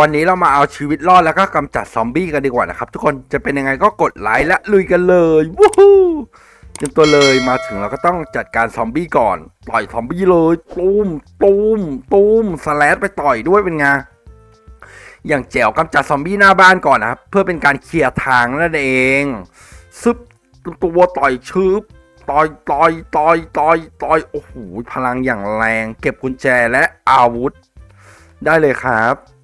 วันนี้เรามาเอาชีวิตรอดแล้วก็กำจัดซอมบี้กันดีกว่านะครับ ทุกคนจะเป็นยังไงก็กดไลค์และลุยกันเลยวู้ฮู้เตรียมตัวเลยมาถึงเราก็ต้องจัดการซอมบี้ก่อนปล่อยซอมบี้เลยตูมตูมตูมสแลดไปต่อยด้วยเป็นไงอย่างแจ๋วกำจัดซอมบี้หน้าบ้านก่อนนะครับเพื่อเป็นการเคลียร์ทางนั่นเองซึบตัวต่อยชืบต่อยต่อยต่อยต่อยต่อยโอ้โหพลังอย่างแรง เก็บกุญแจและอาวุธ ได้เลยครับ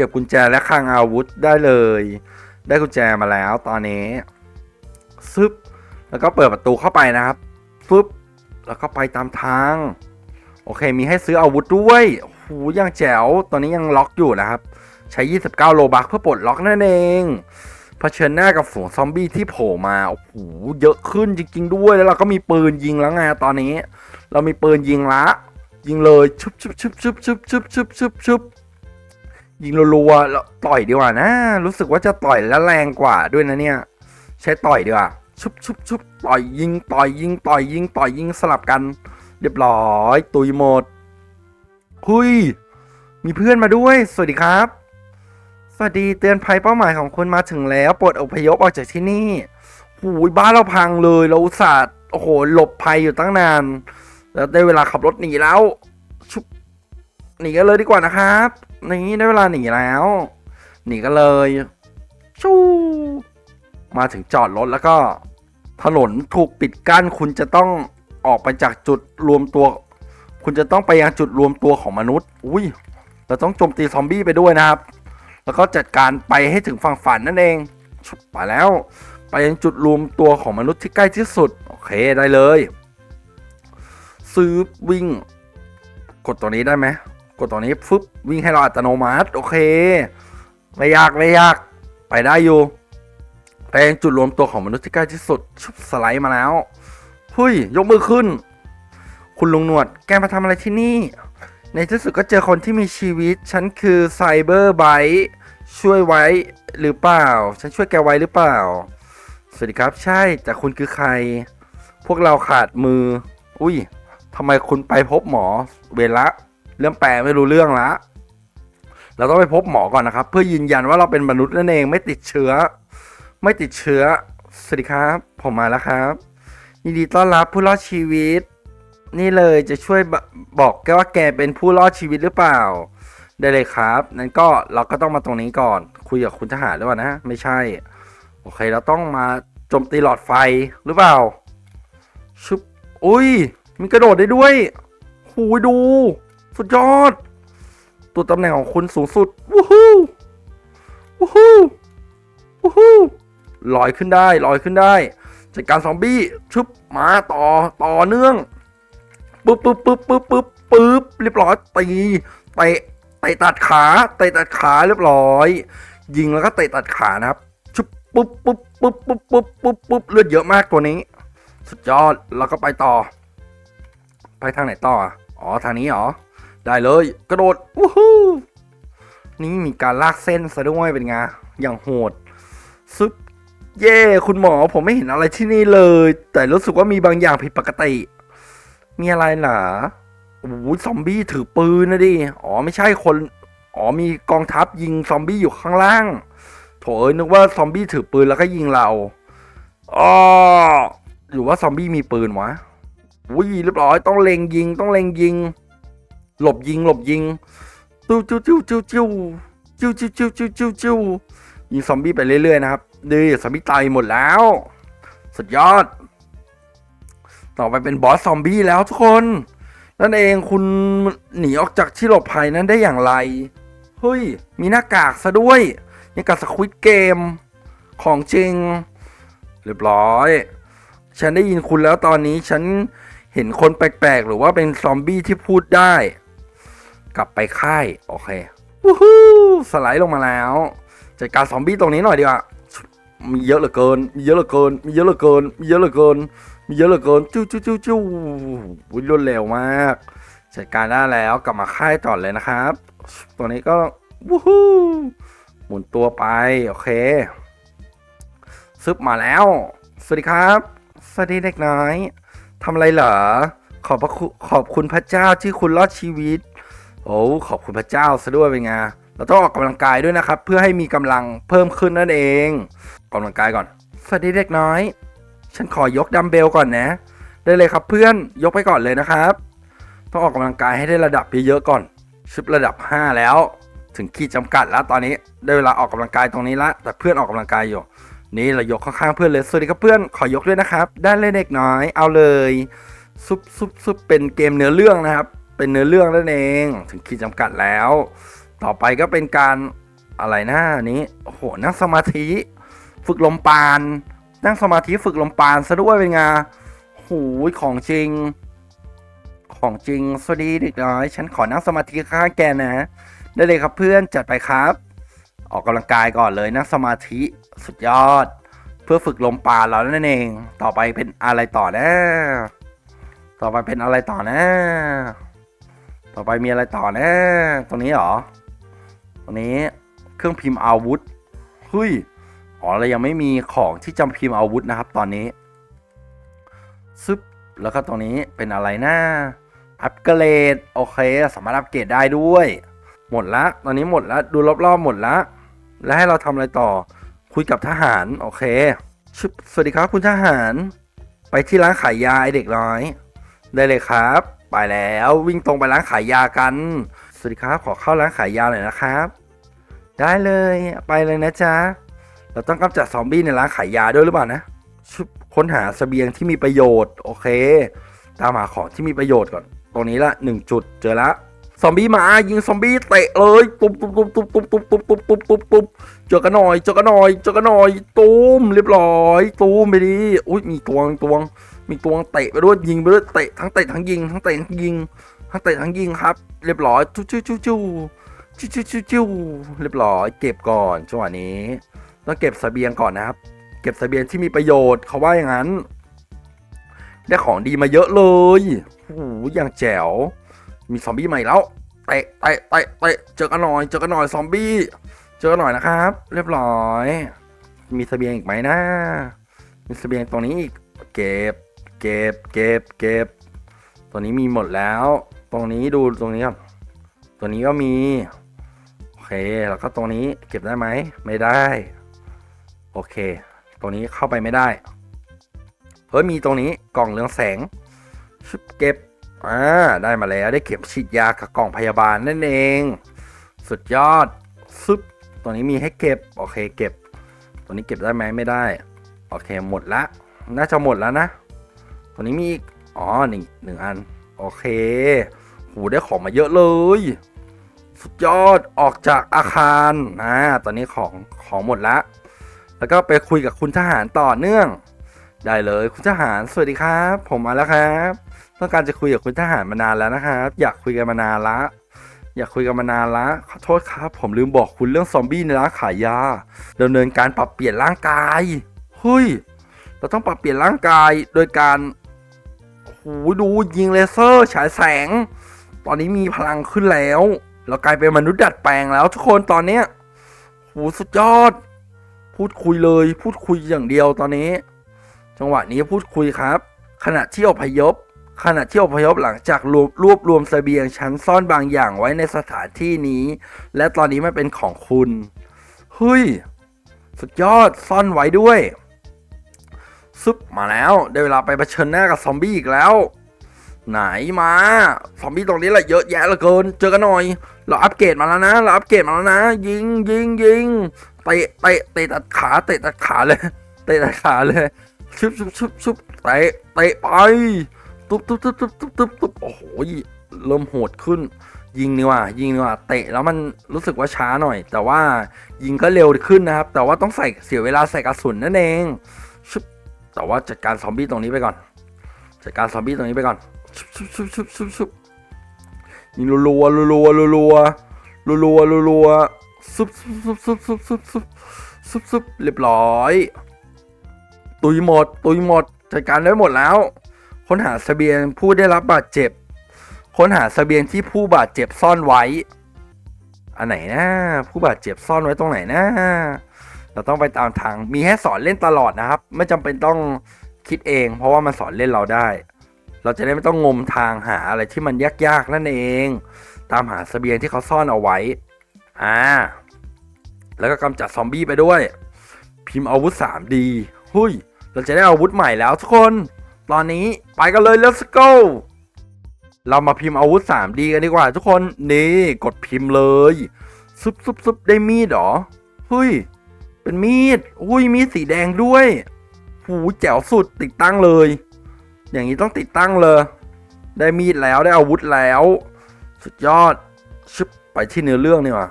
ก็บกุญแจและคลังอาวุธได้เลย ได้กุญแจมาแล้วตอนนี้ซึบแล้วก็เปิดประตูเข้าไปนะครับฟึบแล้วก็ไปตามทาง โอเคมีให้ซื้ออาวุธด้วยโอ้โหยังแจ๋วตอนนี้ยังล็อกอยู่นะครับ ใช้ 29 โลบักเพื่อปลดล็อกนั่นเองเผชิญหน้ากับฝูงซอมบี้ที่โผล่มาโอ้โหเยอะขึ้นจริง ๆ ด้วยแล้วเราก็มีปืนยิงแล้วไงตอนนี้ เรามีปืนยิงละ ยิงเลยชุบชุบชุบชุบชุบชุบชุบชุบชุบ ยิงรัวๆแล้วต่อยดีกว่านะ รู้สึกว่าจะต่อยแล้วแรงกว่าด้วยนะเนี่ย ใช้ต่อยดีกว่าชุบชุบชุบต่อยยิงต่อยยิงต่อยยิงต่อยยิงสลับกัน เรียบร้อย ตุยหมดคุย มีเพื่อนมาด้วย สวัสดีครับ สวัสดีเตือนภัยเป้าหมายของคุณมาถึงแล้วปรดอพยพออกจากที่นี่หูยบ้านเราพังเลยเราอุตส่าห์โอ้โหหลบภัยอยู่ตั้งนาน แล้วได้เวลาขับรถหนีแล้วชุบหนีกันเลยดีกว่านะครับ นี่ได้เวลาหนีแล้ว หนีกันเลย ชูมาถึงจอดรถแล้วก็ ถนนถูกปิดกั้นคุณจะต้องออกไปจากจุดรวมตัว คุณจะต้องไปยังจุดรวมตัวของมนุษย์ อุ้ยเราต้องโจมตีซอมบี้ไปด้วยนะครับ แล้วก็จัดการไปให้ถึงฝั่งฝันนั่นเองไปแล้ว ไปยังจุดรวมตัวของมนุษย์ที่ใกล้ที่สุด โอเคได้เลย ซื้อวิ่ง กดตัวนี้ได้ไหม กดตัวนี้ฟึบวิ่งให้เราอัตโนมัติ โอเค ไม่ยากไม่ยาก ไปได้อยู่ไปยังจุดรวมตัวของมนุษย์ที่ใกล้ที่สุดชุบสไลด์มาแล้วเฮ้ยยกมือขึ้น คุณลุงหนวด แกมาทำอะไรที่นี่ ในที่สุดก็เจอคนที่มีชีวิต ฉันคือไซเบอร์ไบช่วยไว้หรือเปล่า ฉันช่วยแกไว้หรือเปล่า สวัสดีครับ ใช่แต่คุณคือใคร พวกเราขาดมือ อุ้ยทำไมคุณไปพบหมอ เวละ เรื่องแปลไม่รู้เรื่องละเราต้องไปพบหมอก่อนนะครับ เพื่อยืนยันว่าเราเป็นมนุษย์นั่นเองไม่ติดเชื้อ ไม่ติดเชื้อสวัสดีครับ ผมมาแล้วครับยินดีต้อนรับผู้รอดชีวิต นี่เลยจะช่วยบบอกแกว่าแกเป็นผู้รอดชีวิตหรือเปล่า ได้เลยครับนั้นก็เราก็ต้องมาตรงนี้ก่อน คุยกับคุณทหารหรือเปล่านะ ไม่ใช่ โอเคเราต้องมาโจมตีหลอดไฟหรือเปล่าชุบอุ้ยมีกระโดดได้ด้วยหูดู สุดยอด ตัวตำแหน่งของคุณสูงสุด วู้ฮู้ วู้ฮู้ วู้ฮู้ ลอยขึ้นได้ ลอยขึ้นได้ จัดการซอมบี้ชุบมาต่อ ต่อเนื่อง ปึ๊บปึ๊บปึ๊บปึ๊บปึ๊บปึ๊บ เรียบร้อย ตีเตะเตะตัดขา เตะตัดขาเรียบร้อย ยิงแล้วก็เตะตัดขานะครับชุบปุ๊บปุ๊บปุ๊บปุ๊บปุ๊บปุ๊บปุ๊บเลือดเยอะมากตัวนี้ สุดยอด แล้วก็ไปต่อ ไปทางไหนต่อ อ๋อ ทางนี้เหรอ ได้เลย กระโดดวู้ฮู้นี่มีการลากเส้นซะด้วยเป็นไงอย่างโหดซึบเย่คุณหมอผมไม่เห็นอะไรที่นี่เลย แต่รู้สึกว่ามีบางอย่างผิดปกติ มีอะไรเหรอโอ้โหซอมบี้ถือปืนนะดิอ๋อไม่ใช่คน อ๋อมีกองทัพยิงซอมบี้อยู่ข้างล่าง โถเอ้ยนึกว่าซอมบี้ถือปืนแล้วก็ยิงเราอ๋อหรือว่าซอมบี้มีปืนวะอุ้ยเรียบร้อยต้องเล็งยิงต้องเล็งยิง หลบยิง หลบยิงจิ้วจิ้วจิ้วจิ้วจิ้วจิ้วจิ้วจิ้วจิ้วจิ้วจิ้วยิงซอมบี้ไปเรื่อยๆนะครับดีซอมบี้ตายหมดแล้ว สุดยอด ต่อไปเป็นบอสซอมบี้แล้วทุกคน นั่นเองคุณหนีออกจากที่หลบภัยนั้นได้อย่างไร เฮ้ย มีหน้ากากซะด้วยยังกับสควิตเกมของจริง เรียบร้อย ฉันได้ยินคุณแล้วตอนนี้ฉันเห็นคนแปลกๆ หรือว่าเป็นซอมบี้ที่พูดได้ กลับไปค่ายโอเควู้ฮู้สไลด์ลงมาแล้วจัดการซอมบี้ตรงนี้หน่อยดีกว่ามีเยอะเหลือเกินมีเยอะเหลือเกินมีเยอะเหลือเกินมีเยอะเหลือเกินมีเยอะเหลือเกินจิ้วจิ้วจิ้วจิ้ววิ่งรวดเร็วมาก จัดการได้แล้วกลับมาค่ายต่อเลยนะครับ ตัวนี้ก็วู้ฮู้หมุนตัวไปโอเคซึบมาแล้ว สวัสดีครับ สวัสดีเด็กน้อยทำอะไรเหรอขอบพระขอบคุณพระเจ้าที่คุณรอดชีวิต โอ้ขอบคุณพระเจ้าซะด้วยเป็นไงเราต้องออกกำลังกายด้วยนะครับ เพื่อให้มีกำลังเพิ่มขึ้นนั่นเองออกกำลังกายก่อน สวัสดีเด็กน้อย ฉันขอยกดัมเบลก่อนนะ ได้เลยครับเพื่อนยกไปก่อนเลยนะครับ ต้องออกกำลังกายให้ได้ระดับเยอะๆก่อนชุดระดับ 5 แล้ว ถึงขีดจำกัดแล้วตอนนี้ได้เวลาออกกำลังกายตรงนี้ละ แต่เพื่อนออกกำลังกายอยู่นี่เรายกข้างๆเพื่อนเลยสวัสดีครับเพื่อนขอยกด้วยนะครับ ได้เลยเด็กน้อยเอาเลยซุปซุปซุปเป็นเกมเนื้อเรื่องนะครับ เป็นเนื้อเรื่องนั่นเอง ถึงขีดจำกัดแล้ว ต่อไปก็เป็นการอะไรนะนี้โอ้โหนั่งสมาธิ ฝึกลมปานนั่งสมาธิฝึกลมปานซะด้วยเป็นไงโอ้โหของจริง ของจริงสวัสดีเด็กน้อย ฉันขอนั่งสมาธิข้างแกนะ ได้เลยครับเพื่อนจัดไปครับ ออกกำลังกายก่อนเลยนั่งสมาธิสุดยอด เพื่อฝึกลมปานเรานั่นเอง ต่อไปเป็นอะไรต่อนะ ต่อไปเป็นอะไรต่อนะ ต่อไปมีอะไรต่อนะ ตรงนี้หรอ ตรงนี้เครื่องพิมพ์อาวุธเฮ้ยอ๋อเรายังไม่มีของที่จำพิมพ์อาวุธนะครับ ตอนนี้ซึบแล้วก็ตรงนี้เป็นอะไรนะอัปเกรดโอเค สามารถอัปเกรดได้ด้วย หมดละตอนนี้หมดละดูรอบๆหมดละแล้วให้เราทำอะไรต่อ คุยกับทหาร โอเคชสวัสดีครับคุณทหาร ไปที่ร้านขายยาไอเด็กน้อย ได้เลยครับ ไปแล้ววิ่งตรงไปร้านขายยากัน สวัสดีครับขอเข้าร้านขายยาหน่อยนะครับ ได้เลยไปเลยนะจ๊ะ เราต้องกำจัดซอมบี้ในร้านขายยาด้วยหรือเปล่านะ ค้นหาเสบียงที่มีประโยชน์โอเค ตามหาของที่มีประโยชน์ก่อน ตรงนี้ละหนึ่งจุดเจอละซอมบี้มายิงซอมบี้เตะเลยตุ๊บตุ๊บตุ๊บตุ๊บตุ๊บตุ๊บตุ๊บตุ๊บตุ๊บตุ๊บตุ๊บเจอกันหน่อยเจอกันหน่อยเจอกันหน่อยตูมเรียบร้อยตูมไปดิอุ้ยมีตวงตวง มีตัวงเตะไปด้วยยิงไปด้วยเตะทั้งเตะทั้งยิงทั้งเตะทั้งยิงทั้งเตะทั้งยิงครับ เรียบร้อยจู้จู้จู้จู้จู้จู้จู้จู้เรียบร้อย เก็บก่อนจังหวะนี้ต้องเก็บเสบียงก่อนนะครับ เก็บเสบียงที่มีประโยชน์เขาว่าอย่างนั้น ได้ของดีมาเยอะเลยโอ้โหอย่างแจ๋วมีซอมบี้ใหม่แล้วเตะเตะเตะเตะเจอกันหน่อยเจอกันหน่อยซอมบี้เจอกันหน่อยนะครับ เรียบร้อย มีเสบียงอีกไหมนะมีเสบียงตรงนี้อีกเก็บ เก็บเก็บเก็บตัวนี้มีหมดแล้ว ตรงนี้ดูตรงนี้ก่อนตัวนี้ก็มี โอเค แล้วก็ตรงนี้เก็บได้ไหม ไม่ได้ โอเค ตรงนี้เข้าไปไม่ได้ เฮ้ยมีตรงนี้กล่องเรืองแสงชุบเก็บ อ่า ได้มาแล้ว ได้เข็มฉีดยากับกล่องพยาบาลนั่นเอง สุดยอดซึบตัวนี้มีให้เก็บ โอเค เก็บ ตัวนี้เก็บได้ไหมไม่ได้ โอเค หมดละ น่าจะหมดแล้วนะ ตัวนี้มีอีกอ๋อหนึ่งหนึ่งอัน โอเค หูได้ของมาเยอะเลย สุดยอดออกจากอาคารอ่าตอนนี้ของของหมดละแล้วก็ไปคุยกับคุณทหารต่อเนื่อง ได้เลยคุณทหารสวัสดีครับ ผมมาแล้วครับ ต้องการจะคุยกับคุณทหารมานานแล้วนะครับ อยากคุยกันมานานละ อยากคุยกันมานานละขอโทษครับ ผมลืมบอกคุณเรื่องซอมบี้ในร้านขายยาดำเนินการปรับเปลี่ยนร่างกายเฮ้ยเราต้องปรับเปลี่ยนร่างกายโดยการ ดูยิงเลเซอร์ฉายแสง ตอนนี้มีพลังขึ้นแล้ว เรากลายเป็นมนุษย์ดัดแปลงแล้วทุกคนตอนเนี้ยโหสุดยอด พูดคุยเลย พูดคุยอย่างเดียวตอนนี้ จังหวะนี้พูดคุยครับ ขณะที่อพยพ ขณะที่อพยพหลังจากรวบรวบรวมเสบียงชั้นซ่อนบางอย่างไว้ในสถานที่นี้ และตอนนี้มันเป็นของคุณ เฮ้ย สุดยอดซ่อนไว้ด้วย ซึบมาแล้วได้เวลาไปเผชิญหน้ากับซอมบี้อีกแล้ว ไหนมาซอมบี้ตรงนี้แหละเยอะแยะเหลือเกิน เจอกันหน่อย เราอัปเกรดมาแล้วนะ เราอัปเกรดมาแล้วนะ ยิงยิงยิงเตะเตะเตะตัดขาเตะตัดขาเลยเตะตัดขาเลยชุบชุบชุบชุบเตะเตะไปตุ๊บตุ๊บตุ๊บตุ๊บตุ๊บตุ๊บตุ๊บโอ้โหเริ่มโหดขึ้น ยิงนี่ว่า ยิงนี่ว่าเตะแล้วมันรู้สึกว่าช้าหน่อย แต่ว่ายิงก็เร็วขึ้นนะครับ แต่ว่าต้องใส่เสียเวลาใส่กระสุนนั่นเอง แต่ว่าจัดการซอมบี้ตรงนี้ไปก่อน จัดการซอมบี้ตรงนี้ไปก่อนชุบชุบชุบชุบชุบชุบยิงรัวรัวรัวรัวรัวรัวรัวรัวซุบซุบซุบซุบซุบซุบซุบซุบเรียบร้อย ตุยหมด ตุยหมด จัดการได้หมดแล้ว ค้นหาเสบียงผู้ได้รับบาดเจ็บ ค้นหาเสบียงที่ผู้บาดเจ็บซ่อนไว้ อันไหนนะ ผู้บาดเจ็บซ่อนไว้ตรงไหนนะ เราต้องไปตามทาง มีให้สอนเล่นตลอดนะครับ ไม่จำเป็นต้องคิดเอง เพราะว่ามันสอนเล่นเราได้ เราจะได้ไม่ต้องงมทางหาอะไรที่มันยากๆนั่นเอง ตามหาเสบียงที่เขาซ่อนเอาไว้ อ่า แล้วก็กำจัดซอมบี้ไปด้วย พิมพ์อาวุธ 3D หุยเราจะได้อาวุธใหม่แล้วทุกคน ตอนนี้ไปกันเลย let's go เรามาพิมพ์อาวุธ 3D กันดีกว่า ทุกคน นี่กดพิมพ์เลยซุบซุบซุบได้มีดเหรอ เฮ้ย เป็นมีด อุ้ยมีดสีแดงด้วยหูแจ๋วสุดติดตั้งเลย อย่างนี้ต้องติดตั้งเลย ได้มีดแล้วได้อาวุธแล้ว สุดยอด ชึบไปที่เนื้อเรื่องนี่ว่ะ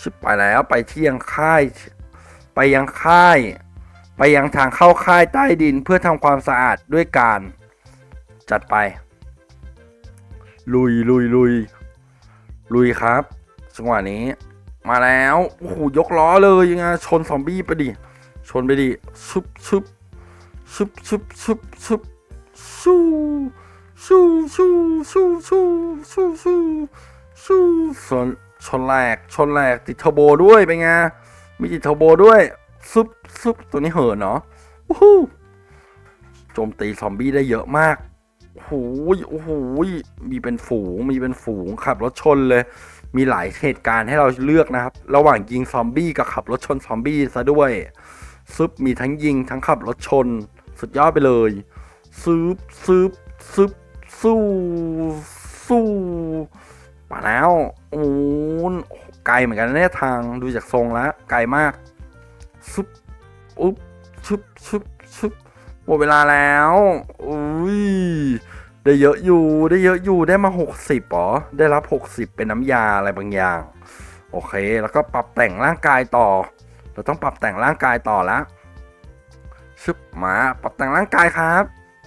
ชึบไปแล้วไปที่ยังค่าย ไปยังค่าย ไปยังทางเข้าค่ายใต้ดินเพื่อทำความสะอาดด้วยการ จัดไป ลุยลุยลุยลุยครับจังหวะนี้ มาแล้วโอ้โหยกล้อเลยยังไงชนซอมบี้ไปดิชนไปดิชุบชุบชุบชุบชุบชุบชูชูชูชูชูชูชูชูชนชนแหลกชนแหลกติดเทอร์โบด้วยเป็นไงมีติดเทอร์โบด้วยซุบซุบตัวนี้เหินเนาะโอ้โหโจมตีซอมบี้ได้เยอะมาก โอ้โหโอ้โหมีเป็นฝูง มีเป็นฝูง ขับรถชนเลย มีหลายเหตุการณ์ให้เราเลือกนะครับ ระหว่างยิงซอมบี้กับขับรถชนซอมบี้ซะด้วย ซึบมีทั้งยิงทั้งขับรถชน สุดยอดไปเลย ซึบซึบซึบสู้สู้มาแล้วโอ้โหไกลเหมือนกันนะเนี่ยทางดูจากทรงแล้วไกลมากซึบอุ๊บชึบชึบชึบหมดเวลาแล้วอุ้ย ได้เยอะอยู่ได้เยอะอยู่ได้มา 60หรอได้รับ 60 เป็นน้ำยาอะไรบางอย่าง โอเค แล้วก็ปรับแต่งร่างกายต่อ เราต้องปรับแต่งร่างกายต่อแล้วชึบมาปรับแต่งร่างกายครับ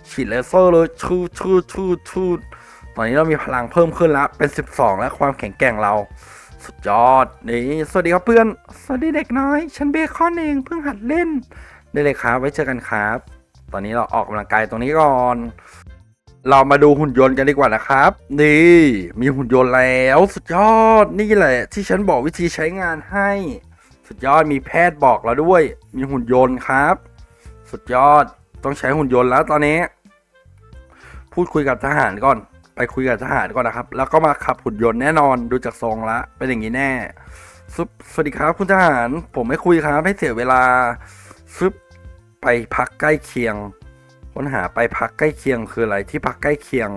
ฉีดเลเซอร์เลยชูชูชูชูตอนนี้เรามีพลังเพิ่มขึ้นแล้วเป็น 12 แล้วความแข็งแกร่งเรา สุดยอดนี่สวัสดีครับเพื่อน สวัสดีเด็กน้อย ฉันเบคอนเองเพิ่งหัดเล่น ได้เลยครับไว้เจอกันครับ ตอนนี้เราออกกำลังกายตรงนี้ก่อน เรามาดูหุ่นยนต์กันดีกว่านะครับ นี่ มีหุ่นยนต์แล้วสุดยอดนี่แหละ ที่ฉันบอกวิธีใช้งานให้ สุดยอดมีแพทย์บอกเราด้วย มีหุ่นยนต์ครับ สุดยอดต้องใช้หุ่นยนต์แล้วตอนนี้ พูดคุยกับทหารก่อน ไปคุยกับทหารก่อนนะครับ แล้วก็มาขับหุ่นยนต์แน่นอนดูจากทรงละเป็นอย่างนี้แน่ซุปสวัสดีครับคุณทหาร ผมไม่คุยครับให้เสียเวลาซึบไปพักใกล้เคียง ค้นหาไปพักใกล้เคียงคืออะไรที่พักใกล้เคียง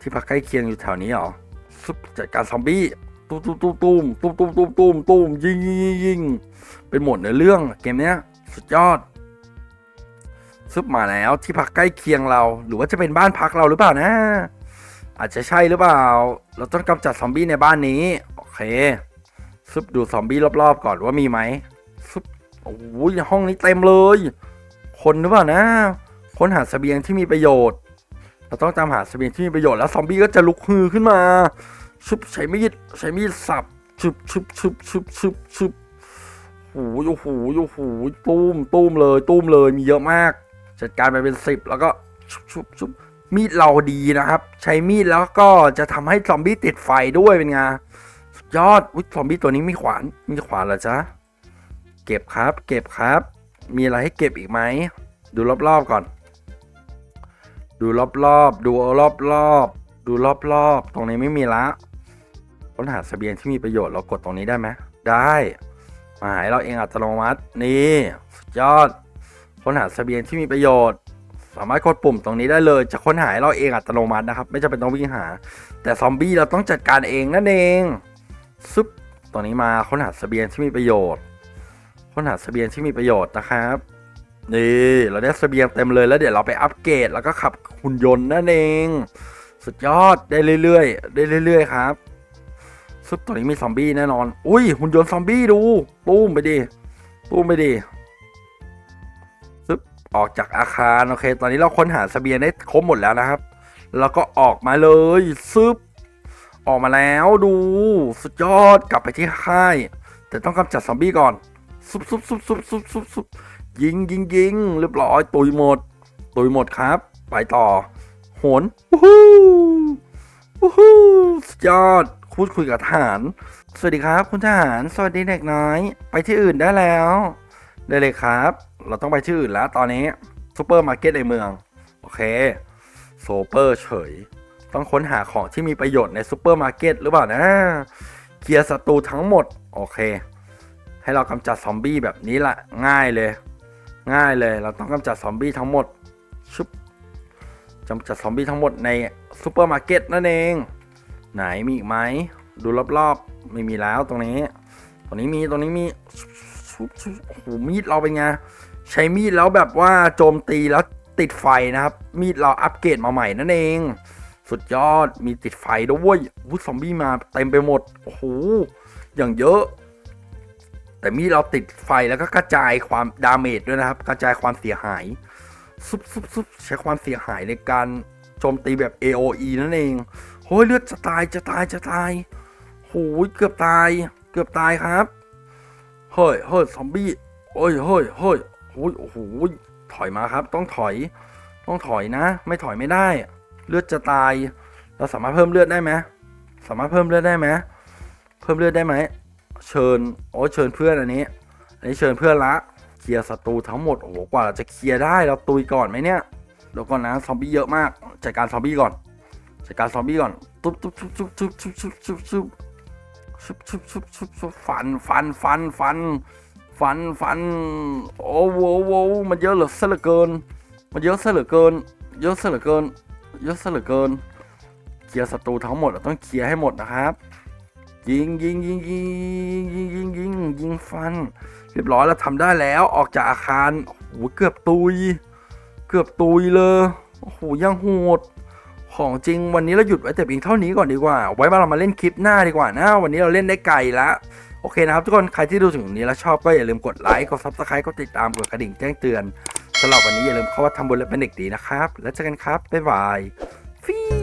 ที่พักใกล้เคียงอยู่แถวนี้เหรอซุปจัดการซอมบี้ตุ้มตุ้มตุ้มตุ้มตุ้มตุ้มตุ้มตุ้มตุ้มยิงยิงยิงยิงเป็นหมดในเรื่องเกมเนี้ยสุดยอดซุปมาแล้วที่พักใกล้เคียงเรา หรือว่าจะเป็นบ้านพักเราหรือเปล่านะ อาจจะใช่หรือเปล่า เราต้องกำจัดซอมบี้ในบ้านนี้ โอเคซุปดูซอมบี้รอบๆ ก่อนว่ามีไหมซุปโอ้ยห้องนี้เต็มเลย คนหรือเปล่านะ ค้นหาเสบียงที่มีประโยชน์ เราต้องตามหาเสบียงที่มีประโยชน์แล้วซอมบี้ก็จะลุกฮือขึ้นมาชุบใช้มีดใช้มีดสับชุบชุบชุบชุบชุบชุบโอ้โหโอ้โหโอ้โหตุ้มตุ้มเลยตุ้มเลยมีเยอะมาก จัดการไปเป็นสิบแล้วก็ชุบชุบชุบมีดเราดีนะครับ ใช้มีดแล้วก็จะทำให้ซอมบี้ติดไฟด้วยเป็นไงยอดอุ้ยซอมบี้ตัวนี้มีขวานมีขวานเหรอจ๊ะเก็บครับ เก็บครับ มีอะไรให้เก็บอีกไหมดูรอบๆก่อน ดูรอบๆ ดูรอบๆ ดูรอบๆ ตรงนี้ไม่มีละค้นหาเสบียงที่มีประโยชน์เรากดตรงนี้ได้ไหมได้มาหายเราเองอัตโนมัตินี่สุดยอด ค้นหาเสบียงที่มีประโยชน์ สามารถกดปุ่มตรงนี้ได้เลย จะค้นหาเราเองอัตโนมัตินะครับ ไม่จำเป็นต้องวิ่งหา แต่ซอมบี้เราต้องจัดการเองนั่นเองซึบตรงนี้มาค้นหาเสบียงที่มีประโยชน์ ค้นหาเสบียงที่มีประโยชน์นะครับ นี่เราได้เสบียงเต็มเลยแล้วเดี๋ยวเราไปอัปเกรดแล้วก็ขับหุ่นยนต์นั่นเอง สุดยอดได้เรื่อยๆ ได้เรื่อยๆครับซุปตัวนี้มีซอมบี้แน่นอน อุ้ยหุ่นยนต์ซอมบี้ดูปุ้มไปดิปุ้มไปดิซึบออกจากอาคารโอเค ตอนนี้เราค้นหาเสบียงได้ครบหมดแล้วนะครับ แล้วก็ออกมาเลยซึบออกมาแล้วดู สุดยอดกลับไปที่ค่าย แต่ต้องกำจัดซอมบี้ก่อนซุบซุบซุบซุบซุบซุบซุบ ยิงยิงยิงเรียบร้อยตุยหมด ตุยหมดครับ ไปต่อ โหนวู้ฮู้วู้ฮู้สุดยอดพูดคุยกับทหาร สวัสดีครับ คุณทหาร สวัสดีเด็กน้อย ไปที่อื่นได้แล้ว ได้เลยครับ เราต้องไปที่อื่นแล้วตอนนี้ซูเปอร์มาร์เก็ตในเมือง โอเคโซเปอร์เฉย ต้องค้นหาของที่มีประโยชน์ในซูเปอร์มาร์เก็ตหรือเปล่านะ เคลียร์ศัตรูทั้งหมด โอเค ให้เรากำจัดซอมบี้แบบนี้ละง่ายเลย ง่ายเลยเราต้องกำจัดซอมบี้ทั้งหมดชุบกำจัดซอมบี้ทั้งหมดในซูเปอร์มาร์เก็ตนั่นเอง ไหนมีอีกไหมดูรอบๆ ไม่มีแล้วตรงนี้ ตรงนี้มีตรงนี้มีชุบชุบโอ้โหมีดเราเป็นไงใช้มีดแล้วแบบว่าโจมตีแล้วติดไฟนะครับ มีดเราอัปเกรดมาใหม่นั่นเอง สุดยอดมีติดไฟด้วยวุ้ซอมบี้มาเต็มไปหมดโอ้โหอย่างเยอะ แต่มีเราติดไฟแล้วก็กระจายความดาเมจด้วยนะครับ กระจายความเสียหาย ซุบซุบซุบใช้ความเสียหายในการโจมตีแบบ AOE นั่นเองโอ้ยเลือดจะตายจะตายจะตายโอ้ยเกือบตาย เกือบตายครับ เฮ้ยเฮ้ยซอมบี้โอ้ยเฮ้ยเฮ้ยโอ้ยโอ้โหถอยมาครับ ต้องถอย ต้องถอยนะ ไม่ถอยไม่ได้ เลือดจะตาย เราสามารถเพิ่มเลือดได้ไหมสามารถเพิ่มเลือดได้ไหมเพิ่มเลือดได้ไหม เชิญโอ้เชิญเพื่อนอันนี้ อันนี้เชิญเพื่อนละเคลียร์ศัตรูทั้งหมดโอ้โหกว่าเราจะเคลียร์ได้เราตุยก่อนไหมเนี่ยเดี๋ยวก่อนนะซอมบี้เยอะมากจัดการซอมบี้ก่อนจัดการซอมบี้ก่อนตุ๊บตุ๊บตุ๊บตุ๊บตุ๊บตุ๊บตุ๊บตุ๊บตุ๊บชุบชุบชุบชุบชุบฟันฟันฟันฟันฟันฟันโอ้โหโหมันเยอะเหลือเสือเกิน มันเยอะเสือเกิน เยอะเสือเกิน เยอะเสือเกิน เคลียร์ศัตรูทั้งหมดเราต้องเคลียร์ให้หมดนะครับ ยิงยิงยิงยิงยิงยิงยิงยิงฟัน เรียบร้อยเราทำได้แล้วออกจากอาคารโอ้โหเกือบตุย เกือบตุยเลยโอ้โหยังโหดของจริงวันนี้เราหยุดไว้แต่เพียงเท่านี้ก่อนดีกว่า ไว้มาเรามาเล่นคลิปหน้าดีกว่านะ วันนี้เราเล่นได้ไกลล้วโอเคนะครับทุกคนใครที่ดูถึงตรงนี้แล้วชอบก็อย่าลืมกดไลค์กดซับสไครต์กดติดตามกดกระดิ่งแจ้งเตือนสำหรับวันนี้อย่าลืมเข้าว่าทำบุญและเป็นเด็กดีนะครับ แล้วเจอกันครับบ๊ายบายฟี